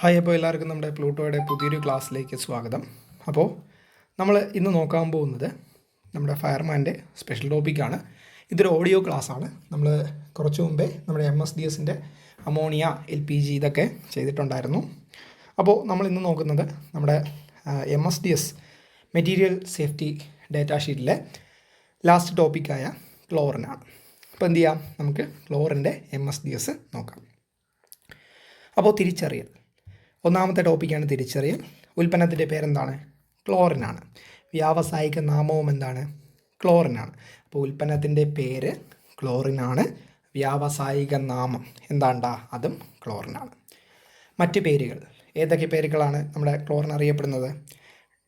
Hi അപ്പോൾ എല്ലാവർക്കും നമ്മുടെ പ്ലൂട്ടോയുടെ പുതിയൊരു ക്ലാസ്സിലേക്ക് സ്വാഗതം. അപ്പോൾ നമ്മൾ ഇന്ന് നോക്കാൻ പോകുന്നത് നമ്മുടെ ഫയർമാന്റെ സ്പെഷ്യൽ ടോപ്പിക്കാണ്. ഇതൊരു ഓഡിയോ ക്ലാസ്സാണ്. നമ്മൾ കുറച്ച് മുമ്പേ നമ്മുടെ എം എസ് ഡി എസിന്റെ അമോണിയ എൽ പി ജി ഇതൊക്കെ ചെയ്തിട്ടുണ്ടായിരുന്നു. അപ്പോൾ നമ്മൾ ഇന്ന് നോക്കുന്നത് നമ്മുടെ M S D S material safety data ഷീറ്റിലെ ലാസ്റ്റ് ടോപ്പിക്കായ ക്ലോറിനാണ്. അപ്പോൾ എന്ത് ചെയ്യാം? നമുക്ക് ക്ലോറിന്റെ എം എസ് ഡി എസ് നോക്കാം. അപ്പോൾ തിരിച്ചറിയൽ. ഒന്നാമത്തെ ടോപ്പിക്കാണ് തിരിച്ചറിയൽ. ഉൽപ്പന്നത്തിന്റെ പേരെന്താണ്? ക്ലോറിനാണ്. വ്യാവസായിക നാമവും എന്താണ്? ക്ലോറിനാണ്. അപ്പോൾ ഉൽപ്പന്നത്തിന്റെ പേര് ക്ലോറിനാണ്. വ്യാവസായിക നാമം എന്താണ്ടാ? അതും ക്ലോറിനാണ്. മറ്റ് പേരുകൾ. ഏതൊക്കെ പേരുകളാണ് നമ്മുടെ ക്ലോറിൻ അറിയപ്പെടുന്നത്?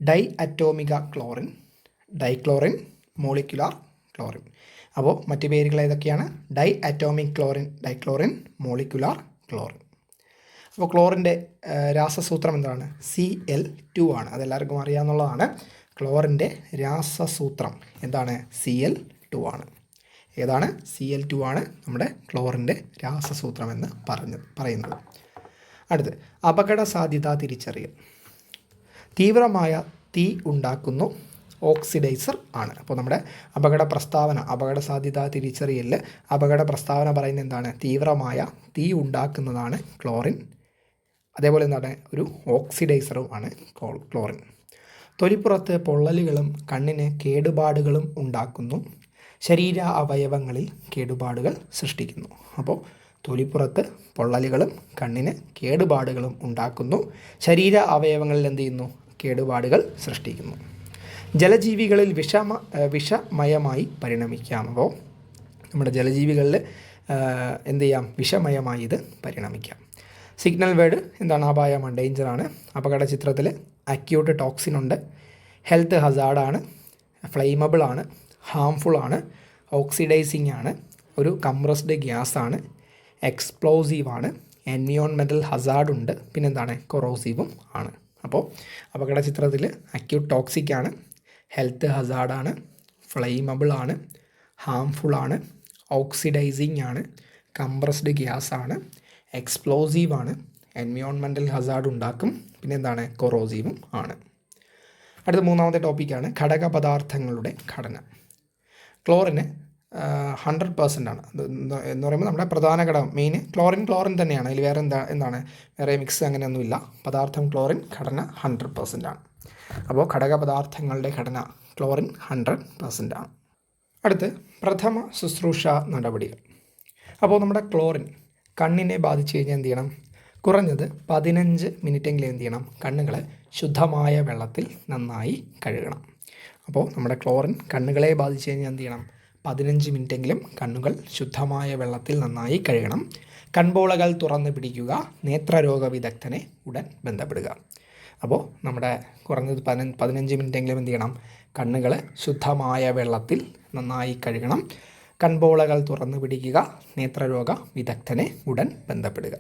Diatomic chlorine dichlorine molecular chlorine. അപ്പോൾ മറ്റ് പേരുകൾ ഏതൊക്കെയാണ്? Di atomic chlorine dichlorine molecular chlorine. അപ്പോൾ ക്ലോറിന്റെ രാസസൂത്രം എന്താണ്? സി എൽ ടു ആണ്. അതെല്ലാവർക്കും അറിയാവുന്നതാണ്. ക്ലോറിന്റെ രാസസൂത്രം എന്താണ്? സി എൽ ടു ആണ്. ഏതാണ്? സി എൽ ടു ആണ് നമ്മുടെ ക്ലോറിന്റെ രാസസൂത്രം എന്ന് പറഞ്ഞത് പറയുന്നത്. അടുത്ത് അപകട സാധ്യത തിരിച്ചറിയൽ. തീവ്രമായ തീ ഉണ്ടാക്കുന്നു. ഓക്സിഡൈസർ ആണ്. അപ്പോൾ നമ്മുടെ അപകട പ്രസ്താവന അപകട സാധ്യത തിരിച്ചറിയലിൽ അപകട പ്രസ്താവന പറയുന്നത് എന്താണ്? തീവ്രമായ തീ ഉണ്ടാക്കുന്നതാണ് ക്ലോറിൻ. അതേപോലെ എന്താണ്? ഒരു ഓക്സിഡൈസറുമാണ് ക്ലോറിൻ. തൊലിപ്പുറത്ത് പൊള്ളലുകളും കണ്ണിന് കേടുപാടുകളും ഉണ്ടാക്കുന്നു. ശരീര അവയവങ്ങളിൽ കേടുപാടുകൾ സൃഷ്ടിക്കുന്നു. അപ്പോൾ തൊലിപ്പുറത്ത് പൊള്ളലുകളും കണ്ണിന് കേടുപാടുകളും ഉണ്ടാക്കുന്നു. ശരീര അവയവങ്ങളിൽ എന്ത് ചെയ്യുന്നു? കേടുപാടുകൾ സൃഷ്ടിക്കുന്നു. ജലജീവികളിൽ വിഷമ വിഷമയമായി പരിണമിക്കാം. അപ്പോൾ നമ്മുടെ ജലജീവികളിൽ എന്ത് ചെയ്യാം? വിഷമയമായി ഇത് പരിണമിക്കാം. സിഗ്നൽ വേർഡ് എന്താണ്? അപായമാണ് ഡേഞ്ചറാണ് അപകട ചിത്രത്തിൽ അക്യൂട്ട് ടോക്സിൻ ഉണ്ട്. ഹെൽത്ത് ഹസാർഡാണ് ഫ്ലെയിമബിൾ ആണ്. ഹാംഫുൾ ആണ്. ഓക്സിഡൈസിങ് ആണ്. ഒരു കംപ്രസ്ഡ് ഗ്യാസ് ആണ്. എക്സ്പ്ലോസീവ് ആണ്. എൻവിയോൺമെന്റൽ ഹസാർഡ് ഉണ്ട്. പിന്നെന്താണ്? കൊറോസീവും ആണ്. അപ്പോൾ അപകട ചിത്രത്തിൽ അക്യൂട്ട് ടോക്സിക് ആണ് ഹെൽത്ത് ഹസാർഡാണ് ഫ്ലെയിമബിൾ ആണ്. ഹാംഫുൾ ആണ്. ഓക്സിഡൈസിങ് ആണ്. കംപ്രസ്ഡ് ഗ്യാസ് ആണ്. എക്സ്പ്ലോസീവ് ആണ് എൻവിയോൺമെന്റൽ ഹസാർഡ് ഉണ്ടാക്കും. പിന്നെ എന്താണ് കൊറോസീവും ആണ്. അടുത്ത മൂന്നാമത്തെ ടോപ്പിക്കാണ് ഘടക പദാർത്ഥങ്ങളുടെ ഘടന. ക്ലോറിന് ഹൺഡ്രഡ് പെർസെന്റ് ആണ്. എന്ന് പറയുമ്പോൾ നമ്മുടെ പ്രധാന ഘടകം മെയിൻ ക്ലോറിൻ ക്ലോറിൻ തന്നെയാണ്. അതിൽ വേറെ എന്താ എന്താണ്? വേറെ മിക്സ് അങ്ങനെയൊന്നുമില്ല. പദാർത്ഥം ക്ലോറിൻ ഘടന ഹൺഡ്രഡ് പെർസെന്റ് ആണ്. അപ്പോൾ ഘടക പദാർത്ഥങ്ങളുടെ ഘടന ക്ലോറിൻ ഹൺഡ്രഡ് പെർസെന്റ് ആണ്. അടുത്ത് പ്രഥമ ശുശ്രൂഷ നടപടികൾ. അപ്പോൾ നമ്മുടെ ക്ലോറിൻ കണ്ണിനെ ബാധിച്ചു കഴിഞ്ഞാൽ എന്ത് ചെയ്യണം? കുറഞ്ഞത് പതിനഞ്ച് മിനിറ്റെങ്കിലും എന്ത് ചെയ്യണം? കണ്ണുകളെ ശുദ്ധമായ വെള്ളത്തിൽ നന്നായി കഴുകണം. അപ്പോൾ നമ്മുടെ ക്ലോറിൻ കണ്ണുകളെ ബാധിച്ചു കഴിഞ്ഞാൽ എന്ത് ചെയ്യണം? പതിനഞ്ച് മിനിറ്റെങ്കിലും കണ്ണുകൾ ശുദ്ധമായ വെള്ളത്തിൽ നന്നായി കഴുകണം. കൺപോളകൾ തുറന്നു പിടിക്കുക നേത്രരോഗ വിദഗ്ധനെ ഉടൻ ബന്ധപ്പെടുക. അപ്പോൾ നമ്മുടെ കുറഞ്ഞത് പതിന പതിനഞ്ച് മിനിറ്റെങ്കിലും എന്ത് ചെയ്യണം? കണ്ണുകൾ ശുദ്ധമായ വെള്ളത്തിൽ നന്നായി കഴുകണം. കൺപോളകൾ തുറന്നു പിടിക്കുക നേത്രരോഗ വിദഗ്ധനെ ഉടൻ ബന്ധപ്പെടുക.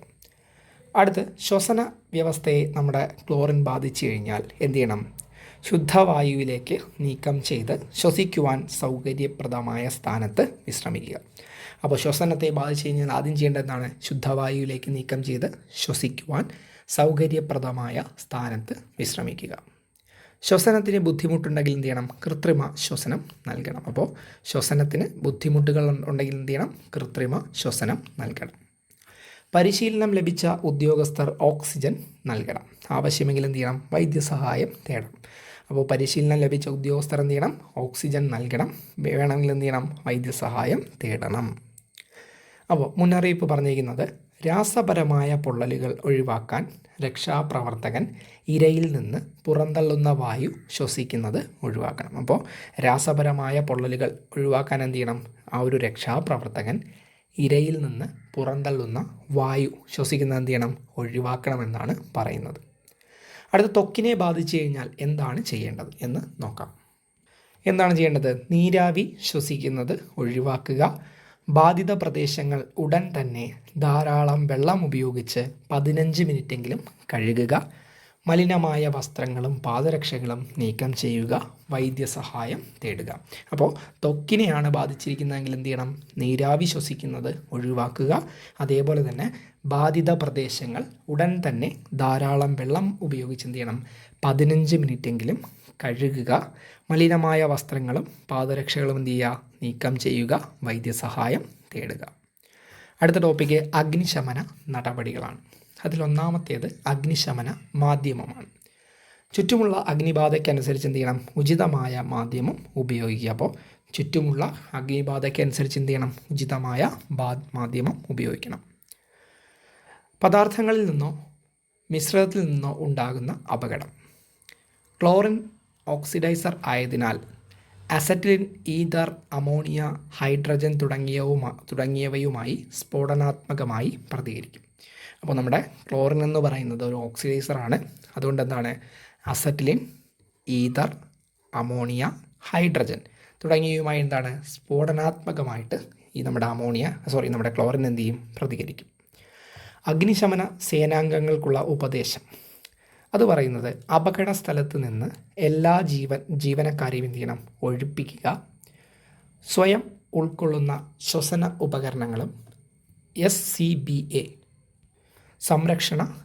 അടുത്ത് ശ്വസന വ്യവസ്ഥയെ നമ്മുടെ ക്ലോറിൻ ബാധിച്ചു കഴിഞ്ഞാൽ എന്ത് ചെയ്യണം? ശുദ്ധവായുവിലേക്ക് നീക്കം ചെയ്ത് ശ്വസിക്കുവാൻ സൗകര്യപ്രദമായ സ്ഥാനത്ത് വിശ്രമിക്കുക. അപ്പോൾ ശ്വസനത്തെ ബാധിച്ചു കഴിഞ്ഞാൽ ആദ്യം ചെയ്യേണ്ടത് എന്താണ് ശുദ്ധവായുവിലേക്ക് നീക്കം ചെയ്ത് ശ്വസിക്കുവാൻ സൗകര്യപ്രദമായ സ്ഥാനത്ത് വിശ്രമിക്കുക. ശ്വസനത്തിന് ബുദ്ധിമുട്ടുണ്ടെങ്കിൽ എന്ത് ചെയ്യണം? കൃത്രിമ ശ്വസനം നൽകണം. അപ്പോൾ ശ്വസനത്തിന് ബുദ്ധിമുട്ടുകൾ ഉണ്ടെങ്കിൽ എന്ത് ചെയ്യണം? കൃത്രിമ ശ്വസനം നൽകണം. പരിശീലനം ലഭിച്ച ഉദ്യോഗസ്ഥർ ഓക്സിജൻ നൽകണം. ആവശ്യമെങ്കിൽ എന്ത് ചെയ്യണം? വൈദ്യസഹായം തേടണം. അപ്പോൾ പരിശീലനം ലഭിച്ച ഉദ്യോഗസ്ഥർ എന്ത് ചെയ്യണം? ഓക്സിജൻ നൽകണം. വേണമെങ്കിൽ എന്ത് ചെയ്യണം? വൈദ്യസഹായം തേടണം. അപ്പോൾ മുന്നറിയിപ്പ് പറഞ്ഞിരിക്കുന്നത് രാസപരമായ പൊള്ളലുകൾ ഒഴിവാക്കാൻ രക്ഷാപ്രവർത്തകൻ ഇരയിൽ നിന്ന് പുറന്തള്ളുന്ന വായു ശ്വസിക്കുന്നത് ഒഴിവാക്കണം. അപ്പോൾ രാസപരമായ പൊള്ളലുകൾ ഒഴിവാക്കാൻ എന്ത് ചെയ്യണം? ആ ഒരു രക്ഷാപ്രവർത്തകൻ ഇരയിൽ നിന്ന് പുറന്തള്ളുന്ന വായു ശ്വസിക്കുന്നത് എന്ത് ചെയ്യണം? ഒഴിവാക്കണമെന്നാണ് പറയുന്നത്. അടുത്ത ത്വക്കിനെ ബാധിച്ചു കഴിഞ്ഞാൽ എന്താണ് ചെയ്യേണ്ടത് എന്ന് നോക്കാം. എന്താണ് ചെയ്യേണ്ടത്? നീരാവി ശ്വസിക്കുന്നത് ഒഴിവാക്കുക ബാധിത പ്രദേശങ്ങൾ ഉടൻ തന്നെ ധാരാളം വെള്ളം ഉപയോഗിച്ച് പതിനഞ്ച് മിനിറ്റെങ്കിലും കഴുകുക മലിനമായ വസ്ത്രങ്ങളും പാദരക്ഷകളും നീക്കം ചെയ്യുക വൈദ്യസഹായം തേടുക. അപ്പോൾ ത്വക്കിനെയാണ് ബാധിച്ചിരിക്കുന്നതെങ്കിൽ എന്ത് ചെയ്യണം? നീരാവി ശ്വസിക്കുന്നത് ഒഴിവാക്കുക. അതേപോലെ തന്നെ ബാധിത പ്രദേശങ്ങൾ ഉടൻ തന്നെ ധാരാളം വെള്ളം ഉപയോഗിച്ച് എന്ത് ചെയ്യണം? പതിനഞ്ച് മിനിറ്റെങ്കിലും കഴുകുക മലിനമായ വസ്ത്രങ്ങളും പാദരക്ഷകളും എന്ത് ചെയ്യുക? നീക്കം ചെയ്യുക വൈദ്യസഹായം തേടുക. അടുത്ത ടോപ്പിക്ക് അഗ്നിശമന നടപടികളാണ്. അതിലൊന്നാമത്തേത് അഗ്നിശമന മാധ്യമമാണ്. ചുറ്റുമുള്ള അഗ്നിബാധയ്ക്കനുസരിച്ച് എന്ത് ചെയ്യണം? ഉചിതമായ മാധ്യമം ഉപയോഗിക്കുക. അപ്പോൾ ചുറ്റുമുള്ള അഗ്നിബാധയ്ക്കനുസരിച്ച് എന്ത് ചെയ്യണം? ഉചിതമായ ബാ മാധ്യമം ഉപയോഗിക്കണം. പദാർത്ഥങ്ങളിൽ നിന്നോ മിശ്രിതത്തിൽ നിന്നോ ഉണ്ടാകുന്ന അപകടം. ക്ലോറിൻ ഓക്സിഡൈസർ ആയതിനാൽ അസറ്റിൻ ഈതർ അമോണിയ ഹൈഡ്രജൻ തുടങ്ങിയവുമാ തുടങ്ങിയവയുമായി സ്ഫോടനാത്മകമായി പ്രതികരിക്കും. അപ്പോൾ നമ്മുടെ ക്ലോറിൻ എന്ന് പറയുന്നത് ഒരു ഓക്സിഡൈസറാണ് അതുകൊണ്ട് എന്താണ്? അസറ്റിലിൻ ഈതർ അമോണിയ ഹൈഡ്രജൻ തുടങ്ങിയവയുമായി എന്താണ്? സ്ഫോടനാത്മകമായിട്ട് ഈ നമ്മുടെ അമോണിയ സോറി നമ്മുടെ ക്ലോറിൻ എന്ത് ചെയ്യും? പ്രതികരിക്കും. അഗ്നിശമന സേനാംഗങ്ങൾക്കുള്ള ഉപദേശം. അത് പറയുന്നത് അപകട സ്ഥലത്ത് നിന്ന് എല്ലാ ജീവൻ ജീവനക്കാരെയും എന്ത് ചെയ്യണം? ഒഴിപ്പിക്കുക. സ്വയം ഉൾക്കൊള്ളുന്ന ശ്വസന ഉപകരണങ്ങളും എസ് സി ബി എ സംരക്ഷണ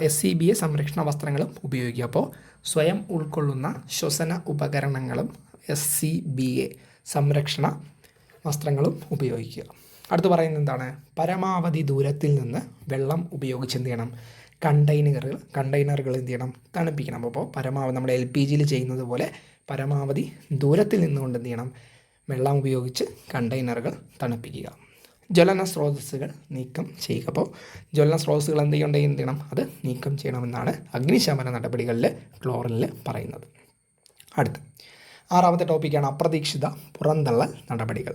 എസ് സി ബി എ സംരക്ഷണ വസ്ത്രങ്ങളും ഉപയോഗിക്കുക. അപ്പോൾ സ്വയം ഉൾക്കൊള്ളുന്ന ശ്വസന ഉപകരണങ്ങളും എസ് സി ബി എ സംരക്ഷണ വസ്ത്രങ്ങളും ഉപയോഗിക്കുക. അടുത്ത് പറയുന്നത് എന്താണ്? പരമാവധി ദൂരത്തിൽ നിന്ന് വെള്ളം ഉപയോഗിച്ച് എന്ത് ചെയ്യണം? കണ്ടെയ്നറുകൾ കണ്ടെയ്നറുകൾ എന്ത് ചെയ്യണം? തണുപ്പിക്കണം. അപ്പോൾ പരമാവധി നമ്മൾ എൽ പി ജിയിൽ ചെയ്യുന്നത് പോലെ പരമാവധി ദൂരത്തിൽ നിന്നുകൊണ്ട് എന്ത് ചെയ്യണം? വെള്ളം ഉപയോഗിച്ച് കണ്ടെയ്നറുകൾ തണുപ്പിക്കുക. ജ്വലന സ്രോതസ്സുകൾ നീക്കം ചെയ്യുക. അപ്പോൾ ജ്വലന സ്രോതസ്സുകൾ എന്ത് ചെയ്യണ്ടെങ്കിൽ എന്ത് ചെയ്യണം? അത് നീക്കം ചെയ്യണമെന്നാണ് അഗ്നിശമന നടപടികളിൽ ക്ലോറിനിൽ പറയുന്നത്. അടുത്ത്. ആറാമത്തെ ടോപ്പിക്കാണ് അപ്രതീക്ഷിത പുറന്തള്ളൽ നടപടികൾ.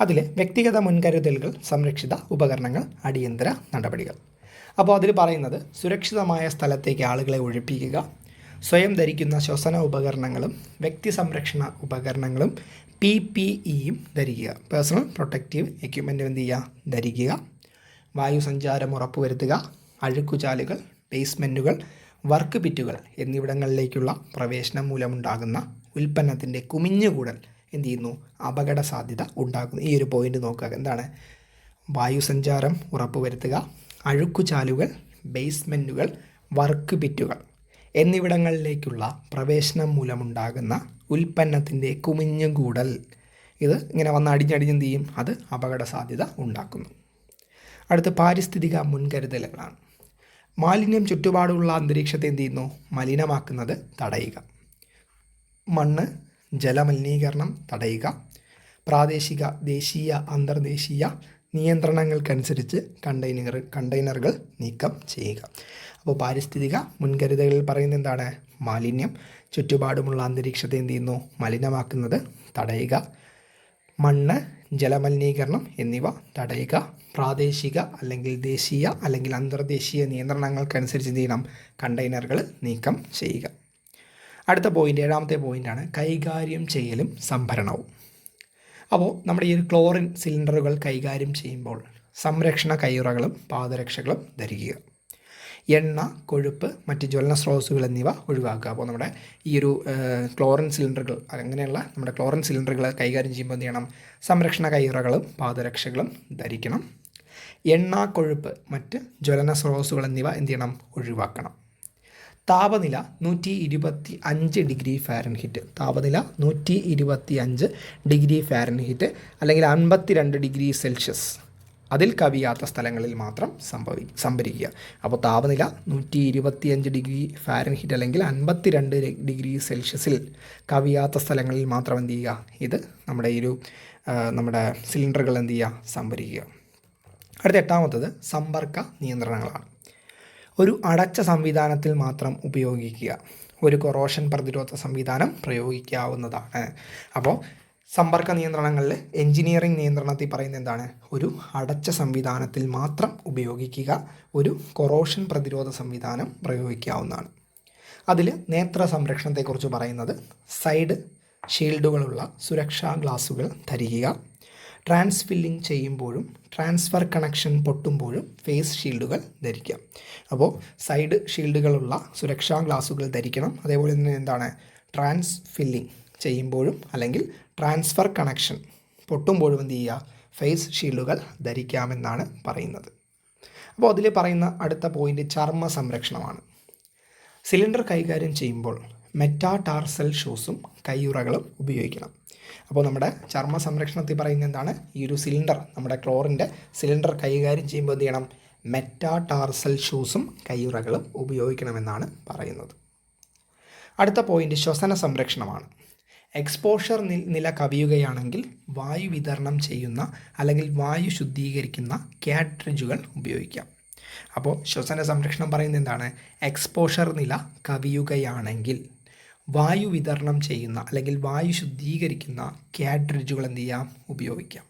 അതിൽ വ്യക്തിഗത മുൻകരുതലുകൾ സംരക്ഷിത ഉപകരണങ്ങൾ അടിയന്തര നടപടികൾ. അപ്പോൾ അതിൽ പറയുന്നത് സുരക്ഷിതമായ സ്ഥലത്തേക്ക് ആളുകളെ ഒഴിപ്പിക്കുക സ്വയം ധരിക്കുന്ന ശ്വസന ഉപകരണങ്ങളും വ്യക്തി സംരക്ഷണ ഉപകരണങ്ങളും പി പി ഇയും ധരിക്കുക. പേഴ്സണൽ പ്രൊട്ടക്റ്റീവ് എക്യുപ്മെന്റ് എന്ത് ചെയ്യുക? ധരിക്കുക. വായുസഞ്ചാരം ഉറപ്പുവരുത്തുക. അഴുക്കുചാലുകൾ ബേസ്മെന്റുകൾ വർക്ക് പിറ്റുകൾ എന്നിവിടങ്ങളിലേക്കുള്ള പ്രവേശനം മൂലമുണ്ടാകുന്ന ഉൽപ്പന്നത്തിന്റെ കുമിഞ്ഞുകൂടൽ എന്ത് ചെയ്യുന്നു? അപകട സാധ്യത ഉണ്ടാക്കുന്നു. ഈ ഒരു പോയിന്റ് നോക്കുക. എന്താണ്? വായുസഞ്ചാരം ഉറപ്പുവരുത്തുക. അഴുക്കുചാലുകൾ ബേസ്മെന്റുകൾ വർക്ക് പിറ്റുകൾ എന്നിവിടങ്ങളിലേക്കുള്ള പ്രവേശനം മൂലമുണ്ടാകുന്ന ഉൽപ്പന്നത്തിന്റെ കുമിഞ്ഞുകൂടൽ. ഇത് ഇങ്ങനെ വന്ന് അടിഞ്ഞടിഞ്ഞ് ചെയ്യും? അത് അപകട സാധ്യത ഉണ്ടാക്കുന്നു. അടുത്ത പാരിസ്ഥിതിക മുൻകരുതലുകളാണ്. മാലിന്യം ചുറ്റുപാടുള്ള അന്തരീക്ഷത്തെ എന്ത് ചെയ്യുന്നു? മലിനമാക്കുന്നത് തടയുക. മണ്ണ് ജലമലിനീകരണം തടയുക. പ്രാദേശിക ദേശീയ അന്തർദേശീയ നിയന്ത്രണങ്ങൾക്കനുസരിച്ച് കണ്ടെയ്നർ കണ്ടെയ്നറുകൾ നീക്കം ചെയ്യുക. അപ്പോൾ പാരിസ്ഥിതിക മുൻകരുതലുകൾ പറയുന്നത് എന്താണ്? മാലിന്യം ചുറ്റുപാടുമുള്ള അന്തരീക്ഷത്തെ എന്ത് ചെയ്യുന്നു? മലിനമാക്കുന്നത് തടയുക. മണ്ണ് ജലമലിനീകരണം എന്നിവ തടയുക. പ്രാദേശിക അല്ലെങ്കിൽ ദേശീയ അല്ലെങ്കിൽ അന്തർദേശീയ നിയന്ത്രണങ്ങൾക്കനുസരിച്ച് എന്ത് ചെയ്യണം? കണ്ടെയ്നറുകൾ നീക്കം ചെയ്യുക. അടുത്ത പോയിന്റ് ഏഴാമത്തെ പോയിന്റാണ് കൈകാര്യം ചെയ്യലും സംഭരണവും. അപ്പോൾ നമ്മുടെ ഈ ക്ലോറിൻ സിലിണ്ടറുകൾ കൈകാര്യം ചെയ്യുമ്പോൾ സംരക്ഷണ കയ്യുറകളും പാദരക്ഷകളും ധരിക്കുക. എണ്ണ കൊഴുപ്പ് മറ്റ് ജ്വലന സ്രോതസ്സുകൾ എന്നിവ ഒഴിവാക്കുക. അപ്പോൾ നമ്മുടെ ഈ ഒരു ക്ലോറിൻ സിലിണ്ടറുകൾ അങ്ങനെയുള്ള നമ്മുടെ ക്ലോറിൻ സിലിണ്ടറുകൾ കൈകാര്യം ചെയ്യുമ്പോൾ എന്ത് ചെയ്യണം? സംരക്ഷണ കയ്യുറകളും പാദരക്ഷകളും ധരിക്കണം. എണ്ണ കൊഴുപ്പ് മറ്റ് ജ്വലന സ്രോതസ്സുകൾ എന്നിവ എന്ത് ചെയ്യണം? ഒഴിവാക്കണം. താപനില നൂറ്റി ഇരുപത്തി അഞ്ച് ഡിഗ്രി ഫാരൻഹിറ്റ്. താപനില നൂറ്റി ഇരുപത്തി അഞ്ച് ഡിഗ്രി ഫാരൻഹിറ്റ് അല്ലെങ്കിൽ അൻപത്തി രണ്ട് ഡിഗ്രി സെൽഷ്യസ്. അതിൽ കവിയാത്ത സ്ഥലങ്ങളിൽ മാത്രം സംഭവി സംഭരിക്കുക. അപ്പോൾ താപനില നൂറ്റി ഇരുപത്തി അഞ്ച് ഡിഗ്രി ഫാരൻഹീറ്റ് അല്ലെങ്കിൽ അൻപത്തി രണ്ട് ഡിഗ്രി സെൽഷ്യസിൽ കവിയാത്ത സ്ഥലങ്ങളിൽ മാത്രം എന്ത് ചെയ്യുക? ഇത് നമ്മുടെ ഈ ഒരു നമ്മുടെ സിലിണ്ടറുകൾ എന്ത് ചെയ്യുക? സംഭരിക്കുക. അടുത്ത എട്ടാമത്തത് സമ്പർക്ക നിയന്ത്രണങ്ങളാണ്. ഒരു അടച്ച സംവിധാനത്തിൽ മാത്രം ഉപയോഗിക്കുക. ഒരു കൊറോഷൻ പ്രതിരോധ സംവിധാനം പ്രയോഗിക്കാവുന്നതാണ്. അപ്പോൾ സമ്പർക്ക നിയന്ത്രണങ്ങളിൽ എഞ്ചിനീയറിംഗ് നിയന്ത്രണത്തിൽ പറയുന്നത് എന്താണ്? ഒരു അടച്ച സംവിധാനത്തിൽ മാത്രം ഉപയോഗിക്കുക. ഒരു കൊറോഷൻ പ്രതിരോധ സംവിധാനം പ്രയോഗിക്കാവുന്നതാണ്. അതിൽ നേത്ര സംരക്ഷണത്തെക്കുറിച്ച് പറയുന്നത് സൈഡ് ഷീൽഡുകളുള്ള സുരക്ഷാ ഗ്ലാസുകൾ ധരിക്കുക. ട്രാൻസ് ഫില്ലിംഗ് ചെയ്യുമ്പോഴും ട്രാൻസ്ഫർ കണക്ഷൻ പൊട്ടുമ്പോഴും ഫേസ് ഷീൽഡുകൾ ധരിക്കാം. അപ്പോൾ സൈഡ് ഷീൽഡുകളുള്ള സുരക്ഷാ ഗ്ലാസുകൾ ധരിക്കണം. അതേപോലെ തന്നെ എന്താണ്? ട്രാൻസ് ഫില്ലിംഗ് ചെയ്യുമ്പോഴും അല്ലെങ്കിൽ ട്രാൻസ്ഫർ കണക്ഷൻ പൊട്ടുമ്പോഴും എന്ത് ചെയ്യുക? ഫേസ് ഷീൽഡുകൾ ധരിക്കാമെന്നാണ് പറയുന്നത്. അപ്പോൾ അതിൽ പറയുന്ന അടുത്ത പോയിന്റ് ചർമ്മ സംരക്ഷണമാണ്. സിലിണ്ടർ കൈകാര്യം ചെയ്യുമ്പോൾ മെറ്റാ ടാർസൽ ഷൂസും കയ്യുറകളും ഉപയോഗിക്കണം. അപ്പോൾ നമ്മുടെ ചർമ്മ സംരക്ഷണത്തിൽ പറയുന്നത് എന്താണ്? ഈ ഒരു സിലിണ്ടർ നമ്മുടെ ക്ലോറിന്റെ സിലിണ്ടർ കൈകാര്യം ചെയ്യുമ്പോൾ എന്ത് ചെയ്യണം? മെറ്റാടാർസൽ ഷൂസും കയ്യുറകളും ഉപയോഗിക്കണമെന്നാണ് പറയുന്നത്. അടുത്ത പോയിന്റ് ശ്വസന സംരക്ഷണമാണ്. എക്സ്പോഷർ നില കവിയുകയാണെങ്കിൽ വായു വിതരണം ചെയ്യുന്ന അല്ലെങ്കിൽ വായു ശുദ്ധീകരിക്കുന്ന കാട്രിഡ്ജുകൾ ഉപയോഗിക്കാം. അപ്പോൾ ശ്വസന സംരക്ഷണം പറയുന്നത് എന്താണ്? എക്സ്പോഷർ നില കവിയുകയാണെങ്കിൽ. വായു വിതരണം ചെയ്യുന്ന അല്ലെങ്കിൽ വായു ശുദ്ധീകരിക്കുന്ന കാട്രിഡ്ജുകൾ എന്ത് ചെയ്യാം? ഉപയോഗിക്കാം.